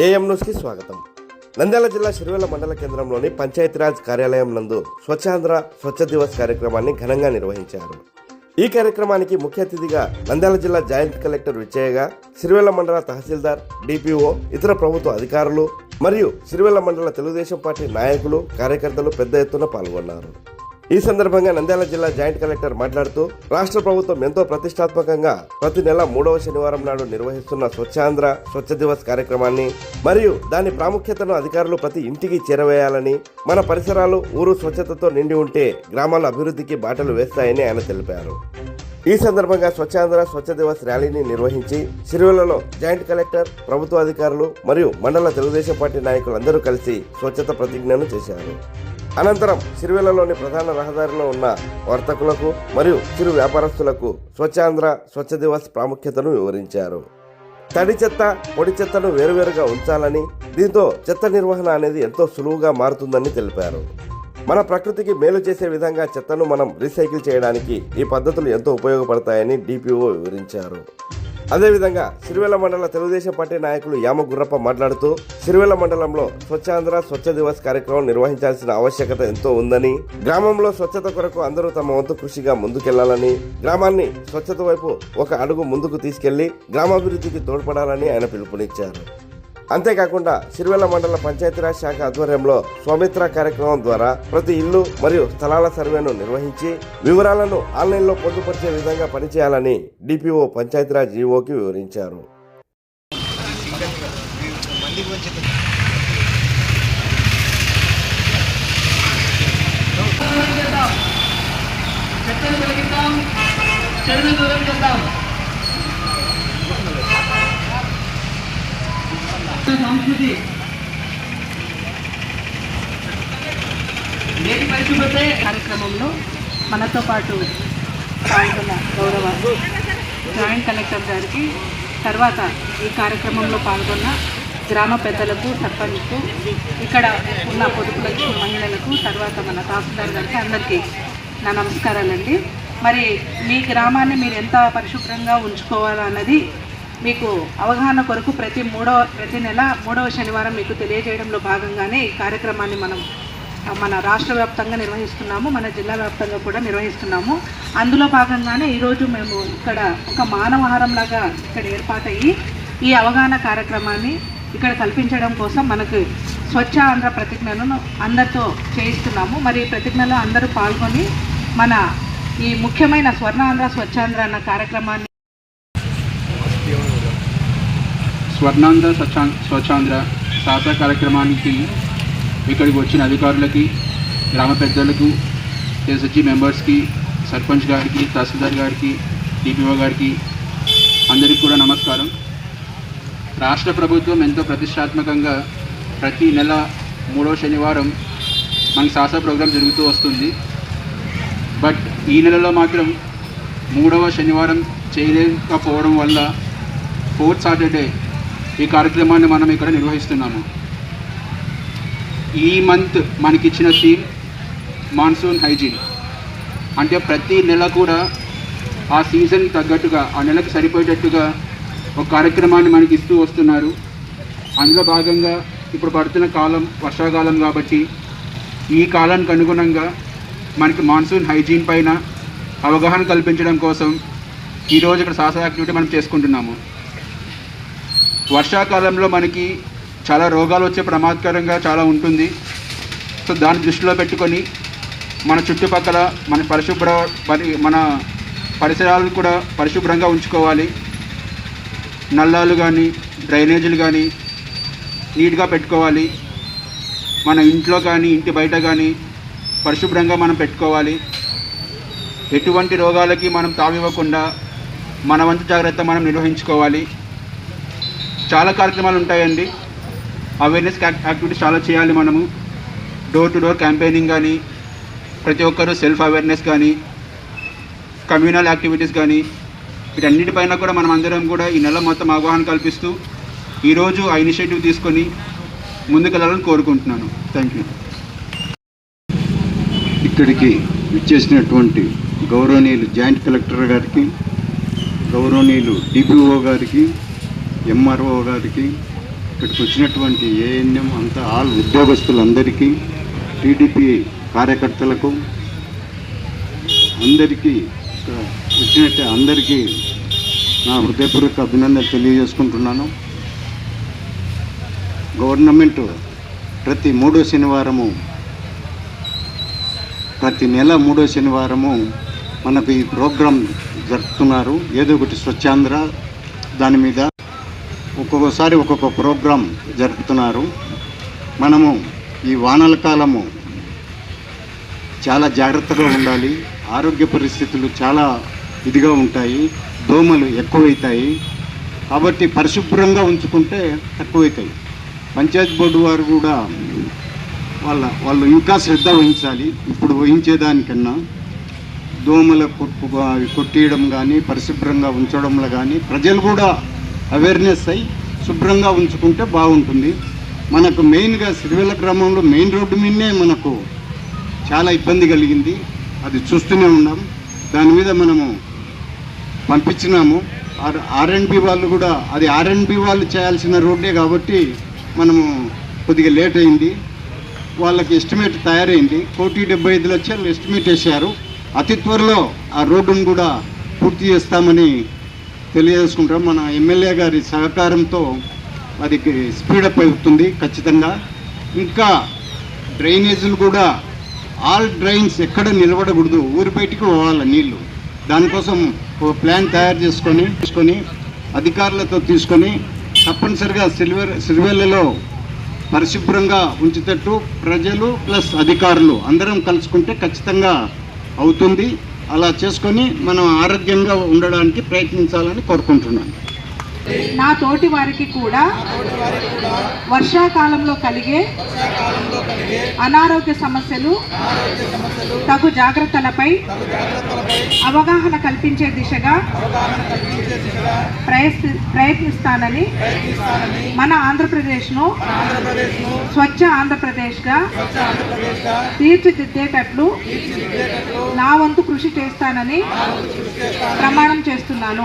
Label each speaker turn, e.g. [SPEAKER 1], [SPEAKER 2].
[SPEAKER 1] AM న్యూస్కి స్వాగతం. నంద్యాల జిల్లా సిరివెల్ల మండల కేంద్రంలోని పంచాయతీరాజ్ కార్యాలయం నందు స్వచ్ఛాంధ్ర స్వచ్ఛ దివస్ కార్యక్రమాన్ని ఘనంగా నిర్వహించారు. ఈ కార్యక్రమానికి ముఖ్య అతిథిగా నంద్యాల జిల్లా జాయింట్ కలెక్టర్ విజయగా సిరివెల్ల మండల తహసీల్దార్ డిపిఓ ఇతర ప్రభుత్వ అధికారులు మరియు సిరివెల్ల మండల తెలుగుదేశం పార్టీ నాయకులు కార్యకర్తలు పెద్ద ఎత్తున పాల్గొన్నారు. ఈ సందర్భంగా నంద్యాల జిల్లా జాయింట్ కలెక్టర్ మాట్లాడుతూ రాష్ట్ర ప్రభుత్వం ఎంతో ప్రతిష్టాత్మకంగా ప్రతి నెల మూడవ శనివారం నాడు నిర్వహిస్తున్న స్వచ్ఛాంధ్ర స్వచ్ఛ దివస్ కార్యక్రమాన్ని మరియు దాని ప్రాముఖ్యతను అధికారులు ప్రతి ఇంటికి చేరవేయాలని మన పరిసరాలు ఊరు స్వచ్ఛతతో నిండి ఉంటే గ్రామాల అభివృద్ధికి బాటలు వేస్తాయని ఆయన తెలిపారు. ఈ సందర్భంగా స్వచ్ఛాంధ్ర స్వచ్ఛ దివస్ ర్యాలీని నిర్వహించి సిరివెల్లలో జాయింట్ కలెక్టర్ ప్రభుత్వ అధికారులు మరియు మండల తెలుగుదేశం పార్టీ నాయకులందరూ కలిసి స్వచ్ఛత ప్రతిజ్ఞను చేశారు. అనంతరం సిరివెల్లలోని ప్రధాన రహదారిలో ఉన్న వర్తకులకు మరియు చిరు వ్యాపారస్తులకు స్వచ్ఛాంధ్ర స్వచ్ఛ దివస్ ప్రాముఖ్యతను వివరించారు. తడి చెత్త పొడి చెత్తను వేరువేరుగా ఉంచాలని దీంతో చెత్త నిర్వహణ అనేది ఎంతో సులువుగా మారుతుందని తెలిపారు. మన ప్రకృతికి మేలు చేసే విధంగా చెత్తను మనం రీసైకిల్ చేయడానికి ఈ పద్ధతులు ఎంతో ఉపయోగపడతాయని డిపిఓ వివరించారు. అదేవిధంగా సిరివెల్ల మండల తెలుగుదేశం పార్టీ నాయకులు యామ గుర్రప్ప మాట్లాడుతూ సిరివెల్ల మండలంలో స్వచ్ఛాంధ్ర స్వచ్ఛ దివస్ కార్యక్రమం నిర్వహించాల్సిన ఆవశ్యకత ఎంతో ఉందని గ్రామంలో స్వచ్ఛత కొరకు అందరూ తమ వంతు కృషిగా ముందుకెళ్ళాలని గ్రామాన్ని స్వచ్ఛత వైపు ఒక అడుగు ముందుకు తీసుకెళ్ళి గ్రామాభివృద్ధికి తోడ్పడాలని ఆయన పిలుపునిచ్చారు. అంతేకాకుండా సిరివెల్ల మండల పంచాయతీరాజ్ శాఖ ఆధ్వర్యంలో స్వమిత్ర కార్యక్రమం ద్వారా ప్రతి ఇల్లు మరియు స్థలాల సర్వేను నిర్వహించి వివరాలను ఆన్లైన్లో పొందుపరిచే విధంగా పనిచేయాలని డిపిఓ పంచాయతీరాజ్ ఈఓకి వివరించారు.
[SPEAKER 2] చెత్తను తొలగిద్దాం చెడును దూరం చేద్దాం. సంస్కృతి. నేటి పరిశుభ్రత
[SPEAKER 3] కార్యక్రమంలో మనతో పాటు పాల్గొన్న గౌరవ జాయింట్ కలెక్టర్ గారికి తర్వాత ఈ కార్యక్రమంలో పాల్గొన్న గ్రామ పెద్దలకు సర్పంచ్కు ఇక్కడ ఉన్న పొదుపులకు మహిళలకు తర్వాత మన తహసీల్దార్ గారికి అందరికీ నా నమస్కారాలండి. మరి మీ గ్రామాన్ని మీరు ఎంత పరిశుభ్రంగా ఉంచుకోవాలన్నది మీకు అవగాహన కొరకు ప్రతి మూడవ ప్రతి నెల మూడవ శనివారం మీకు తెలియజేయడంలో భాగంగానే ఈ కార్యక్రమాన్ని మనం మన రాష్ట్ర వ్యాప్తంగా నిర్వహిస్తున్నాము మన జిల్లా వ్యాప్తంగా కూడా నిర్వహిస్తున్నాము. అందులో భాగంగానే ఈరోజు మేము ఇక్కడ ఒక మానవహారం లాగా ఇక్కడ ఏర్పాటయ్యి ఈ అవగాహన కార్యక్రమాన్ని ఇక్కడ కల్పించడం కోసం మనకు స్వచ్ఛ ఆంధ్ర ప్రతిజ్ఞలను అందరితో చేయిస్తున్నాము. మరి ఈ ప్రతిజ్ఞలో అందరూ పాల్గొని మన ఈ ముఖ్యమైన స్వర్ణాంధ్ర స్వచ్ఛాంధ్ర అన్న కార్యక్రమాన్ని
[SPEAKER 4] స్వర్ణాంధ్ర స్వచ్ఛా స్వచ్ఛాంధ్ర శాస్త్ర కార్యక్రమానికి ఇక్కడికి వచ్చిన అధికారులకి గ్రామ పెద్దలకు ఎస్హెచ్జి మెంబర్స్కి సర్పంచ్ గారికి తహసీల్దార్ గారికి డిపిఓ గారికి అందరికీ కూడా నమస్కారం. రాష్ట్ర ప్రభుత్వం ఎంతో ప్రతిష్టాత్మకంగా ప్రతి నెల మూడో శనివారం మనకి శాస్త్ర ప్రోగ్రాం జరుగుతూ వస్తుంది. బట్ ఈ నెలలో మాత్రం మూడవ శనివారం చేయలేకపోవడం వల్ల ఫోర్త్ సాటర్డే ఈ కార్యక్రమాన్ని మనం ఇక్కడ నిర్వహిస్తున్నాము. ఈ మంత్ మనకిచ్చిన థీమ్ మాన్సూన్ హైజీన్. అంటే ప్రతి నెల కూడా ఆ సీజన్ తగ్గట్టుగా ఆ నెలకు సరిపోయేటట్టుగా ఒక కార్యక్రమాన్ని మనకి ఇస్తూ వస్తున్నారు. అందులో భాగంగా ఇప్పుడు పడుతున్న కాలం వర్షాకాలం కాబట్టి ఈ కాలానికి అనుగుణంగా మనకి మాన్సూన్ హైజీన్ పైన అవగాహన కల్పించడం కోసం ఈరోజు ఇక్కడ సాహస యాక్టివిటీ మనం చేసుకుంటున్నాము. వర్షాకాలంలో మనకి చాలా రోగాలు వచ్చే ప్రమాదకరంగా చాలా ఉంటుంది. సో దాన్ని దృష్టిలో పెట్టుకొని మన చుట్టుపక్కల మన పరిశుభ్ర పరి మన పరిసరాలను కూడా పరిశుభ్రంగా ఉంచుకోవాలి. నల్లాలు కానీ డ్రైనేజీలు కానీ నీట్గా పెట్టుకోవాలి. మన ఇంట్లో కానీ ఇంటి బయట కానీ పరిశుభ్రంగా మనం పెట్టుకోవాలి. ఎటువంటి రోగాలకి మనం తావివ్వకుండా మన వంతు జాగ్రత్త మనం నిర్వహించుకోవాలి. చాలా కార్యక్రమాలు ఉంటాయండి. అవేర్నెస్ యాక్టివిటీస్ చాలా చేయాలి మనము. డోర్ టు డోర్ క్యాంపెయినింగ్ కానీ ప్రతి ఒక్కరూ సెల్ఫ్ అవేర్నెస్ కానీ కమ్యూనల్ యాక్టివిటీస్ కానీ వీటన్నిటిపైన కూడా మనం అందరం కూడా ఈ నెల మొత్తం అవగాహన కల్పిస్తూ ఈరోజు ఆ ఇనిషియేటివ్ తీసుకొని ముందుకెళ్ళాలని కోరుకుంటున్నాను. థ్యాంక్ యూ
[SPEAKER 5] ఇక్కడికి విచ్చేసినటువంటి గౌరవనీయులు జాయింట్ కలెక్టర్ గారికి గౌరవనీయులు డిపిఓ గారికి ఎంఆర్ఓ గారికి ఇక్కడికి వచ్చినటువంటి ఏఎన్ఎం అంతా ఆల్ ఉద్యోగస్తులందరికీ టీడీపీ కార్యకర్తలకు అందరికీ వచ్చినట్టే అందరికీ నా హృదయపూర్వక అభినందన తెలియజేసుకుంటున్నాను. గవర్నమెంట్ ప్రతి మూడో శనివారము ప్రతి నెల మూడో శనివారము మనకు ఈ ప్రోగ్రాం జరుపుతున్నారు. ఏదో ఒకటి స్వచ్ఛాంధ్ర దాని మీద ఒక్కొక్కసారి ఒక్కొక్క ప్రోగ్రాం జరుపుతున్నారు. మనము ఈ వానల కాలము చాలా జాగ్రత్తగా ఉండాలి. ఆరోగ్య పరిస్థితులు చాలా ఇదిగా ఉంటాయి. దోమలు ఎక్కువవుతాయి కాబట్టి పరిశుభ్రంగా ఉంచుకుంటే తక్కువవుతాయి పంచాయత్ బోర్డు వారు కూడా వాళ్ళ వాళ్ళు ఇంకా శ్రద్ధ వహించాలి. ఇప్పుడు వహించేదానికన్నా దోమల కొట్టు అవి కొట్టేయడం కానీ పరిశుభ్రంగా ఉంచడంలో కానీ ప్రజలు కూడా అవేర్నెస్ అయి శుభ్రంగా ఉంచుకుంటే బాగుంటుంది. మనకు మెయిన్గా సిరివెల్ల గ్రామంలో మెయిన్ రోడ్డు మీదనే మనకు చాలా ఇబ్బంది కలిగింది. అది చూస్తూనే ఉన్నాం. దాని మీద మనము పంపించినాము. ఆర్ ఆర్ఎండ్బి వాళ్ళు కూడా అది ఆర్ఎండ్బి వాళ్ళు చేయాల్సిన రోడ్డే కాబట్టి మనము కొద్దిగా లేట్ అయింది. వాళ్ళకి ఎస్టిమేట్ తయారైంది. కోటి డెబ్బై ఐదు లక్షలు ఎస్టిమేట్ వేశారు. అతి త్వరలో ఆ రోడ్డును కూడా పూర్తి చేస్తామని తెలియజేసుకుంటాం. మన ఎమ్మెల్యే గారి సహకారంతో అది స్పీడప్ అవుతుంది ఖచ్చితంగా. ఇంకా డ్రైనేజీలు కూడా ఆల్ డ్రైన్స్ ఎక్కడ నిలబడకూడదు. ఊరి బయటికి పోవాలి నీళ్ళు. దానికోసం ఒక ప్లాన్ తయారు చేసుకొని తీసుకొని అధికారులతో తీసుకొని తప్పనిసరిగా సిల్వర్ సిరివెల్లలో పరిశుభ్రంగా ఉంచేటట్టు ప్రజలు ప్లస్ అధికారులు అందరం కలుసుకుంటే ఖచ్చితంగా అవుతుంది. అలా చేసుకొని మనం ఆరోగ్యంగా ఉండడానికి ప్రయత్నించాలని కోరుకుంటున్నాను.
[SPEAKER 3] నా తోటి వారికి కూడా వర్షాకాలంలో కలిగే అనారోగ్య సమస్యలు తగు జాగ్రత్తలపై అవగాహన కల్పించే దిశగా ప్రయత్ని ప్రయత్నిస్తానని మన ఆంధ్రప్రదేశ్ను స్వచ్ఛ ఆంధ్రప్రదేశ్గా తీర్చిదిద్దేటట్లు నా వంతు కృషి చేస్తానని ప్రమాణం చేస్తున్నాను.